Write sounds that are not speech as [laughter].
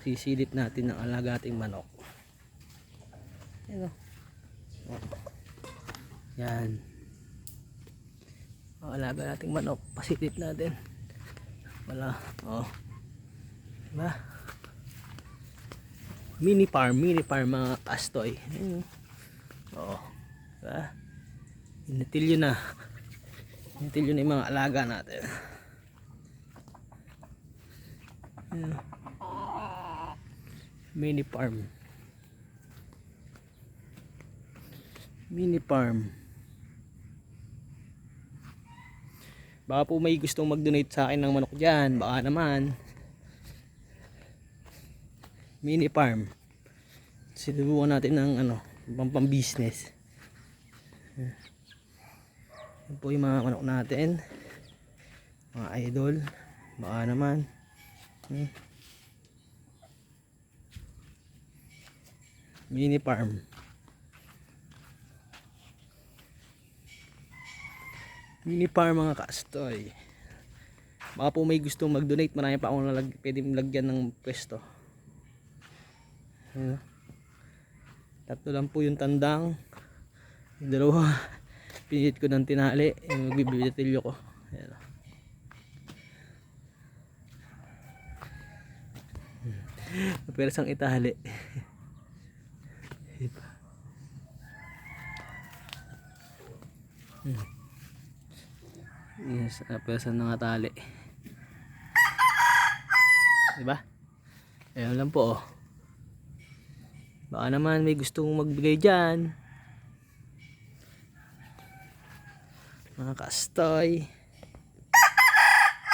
Sisilip natin ng alagating manok. Yan o. Yan. Ang alaga nating manok. Pasilip natin. Wala. Oh. Diba? Mini farm. Mini farm mga kastoy. Yan. Oh. Diba? Inatilyo na. Inatilyo na yung mga alaga natin. Yan. Mini farm. Mini farm. Baka po may gustong mag-donate sa akin ng manok dyan. Baka naman. Mini farm. Sinubukan natin ng ano, pang pang business. Yan po yung mga manok natin. Mga idol. Baka naman. Hmm. Mini farm. Mini farm mga kastoy. Baka po may gustong mag-donate, marami pa akong nalag, pwede lagyan ng pwesto. Ayan. Tatlo lang po yung tandang. Yung dalawa, [laughs] pinilit ko ng tinali. Yung magbibitilyo ko. Ayan. Pero sang itali. [laughs] Yes, napesan na nga tali. Diba? Ayan lang po oh. Baka naman may gustong magbigay dyan. Mga kastoy.